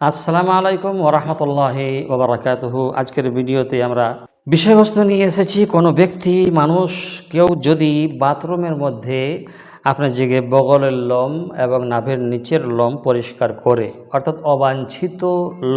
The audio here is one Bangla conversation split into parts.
আসসালামু আলাইকুম ওরহমতুল্লাহি ওবরাকাতুহু। আজকের ভিডিওতে আমরা বিষয়বস্তু নিয়ে এসেছি। কোনো ব্যক্তি, মানুষ, কেউ যদি বাথরুমের মধ্যে আপনার জেগে বগলের লোম এবং নাভের নিচের লোম পরিষ্কার করে, অর্থাৎ অবাঞ্ছিত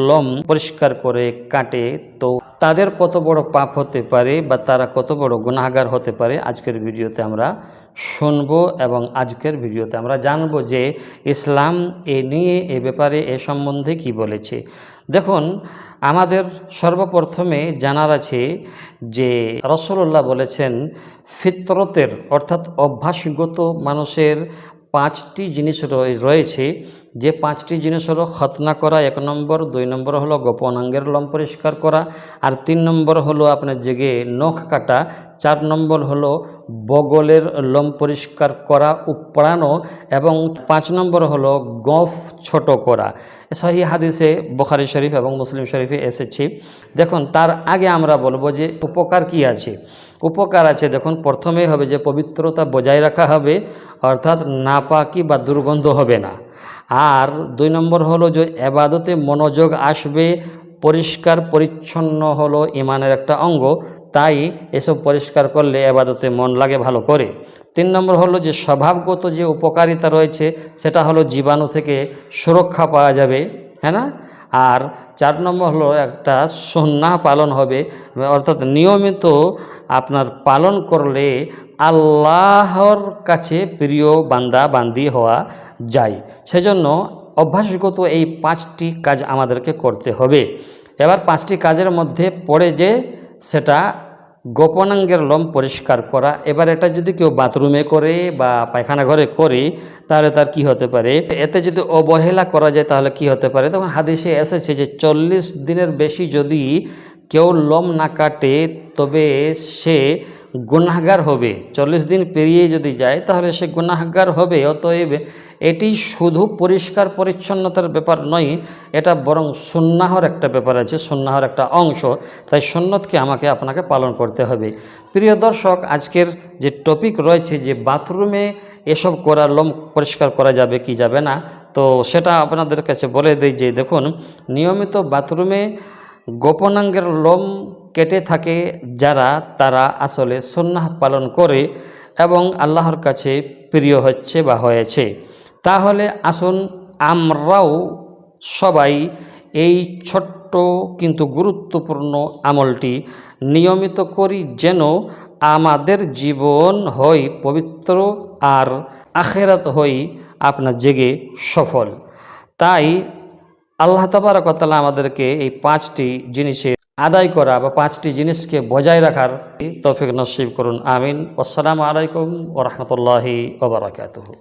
লোম পরিষ্কার করে কাটে, তো তাদের কত বড় পাপ হতে পারে বা তারা কত বড় গুণাগার হতে পারে, আজকের ভিডিওতে আমরা শুনব এবং আজকের ভিডিওতে আমরা জানব যে ইসলাম এ নিয়ে, এ ব্যাপারে, এ সম্বন্ধে কি বলেছে। দেখুন, আমাদের সর্বপ্রথমে জানার আছে যে রসল্লাহ বলেছেন, ফিতরতের অর্থাৎ অভ্যাসগত মানুষের পাঁচটি জিনিস রয়ে- রয়েছে। যে পাঁচটি জিনিস হলো খতনা করা, এক নম্বর। দুই নম্বর হলো গোপনাঙ্গের লম পরিষ্কার করা। আর তিন নম্বর হলো আপনার জেগে নখ কাটা। চার নম্বর হলো বগলের লোম পরিষ্কার করা, উপড়ানো এবং পাঁচ নম্বর হলো গফ ছোট করা। সহি হাদিসে বখারি শরীফ এবং মুসলিম শরীফে এসেছে। দেখুন, তার আগে আমরা বলব যে উপকার কি আছে? উপকার আছে, দেখুন, প্রথমেই হবে যে পবিত্রতা বজায় রাখা হবে, অর্থাৎ নাপাকি বা দুর্গন্ধ হবে না। আর দুই নম্বর হলো যে এবাদতে মনোযোগ আসবে, পরিষ্কার পরিচ্ছন্ন হলো ইমানের একটা অঙ্গ, তাই এসব পরিষ্কার করলে এবাদতে মন লাগে ভালো করে। তিন নম্বর হলো যে স্বভাবগত যে উপকারিতা রয়েছে, সেটা হলো জীবাণু থেকে সুরক্ষা পাওয়া যাবে হ্যাঁ না? আর চার নম্বর হলো একটা সন্না পালন হবে, অর্থাৎ নিয়মিত আপনার পালন করলে আল্লাহর কাছে প্রিয় বান্দা, বান্দি হওয়া যায়। সেজন্য অভ্যাসগত এই পাঁচটি কাজ আমাদেরকে করতে হবে। এবার পাঁচটি কাজের মধ্যে পড়ে যে সেটা গোপনাঙ্গের লোম পরিষ্কার করা। এবার এটা যদি কেউ বাথরুমে করে বা পায়খানা ঘরে করে, তাহলে তার কি হতে পারে? এতে যদি অবহেলা করা যায়, তাহলে কি হতে পারে? তখন হাদিসে এসেছে যে, চল্লিশ দিনের বেশি যদি কেউ লোম না কাটে, তবে সে গুনাহগার হবে। চল্লিশ দিন পেরিয়ে যদি যায়, তাহলে সে গুনাহগার হবে। অতএব এটি শুধু পরিষ্কার পরিচ্ছন্নতার ব্যাপার নয়, এটা বরং সুন্নাহর একটা ব্যাপার আছে, সুন্নাহর একটা অংশ। তাই সুন্নতকে আমাকে, আপনাকে পালন করতে হবে। প্রিয় দর্শক, আজকের যে টপিক রয়েছে, যে বাথরুমে এসব করা লোম পরিষ্কার করা যাবে কি যাবে না, তো সেটা আপনাদের কাছে বলে দিই যে, দেখুন, নিয়মিত বাথরুমে গোপনাঙ্গের লোম কেটে থাকে যারা তারা আসলে সন্ন্যাহ পালন করে এবং আল্লাহর কাছে প্রিয় হচ্ছে বা হয়েছে। তাহলে আসুন আমরাও সবাই এই ছোট্ট কিন্তু গুরুত্বপূর্ণ আমলটি নিয়মিত করি যেন আমাদের জীবন হই পবিত্র আর আখেরাত হই আপনার জেগে সফল। তাই আল্লাহ তাবারকতালা আমাদেরকে এই পাঁচটি জিনিসে আদায় করা বা পাঁচটি জিনিসকে বজায় রাখার তৌফিক নসিব করুন। আমিন। আসসালামু আলাইকুম ওরহমতুল্লাহি ওবরাকাতুহু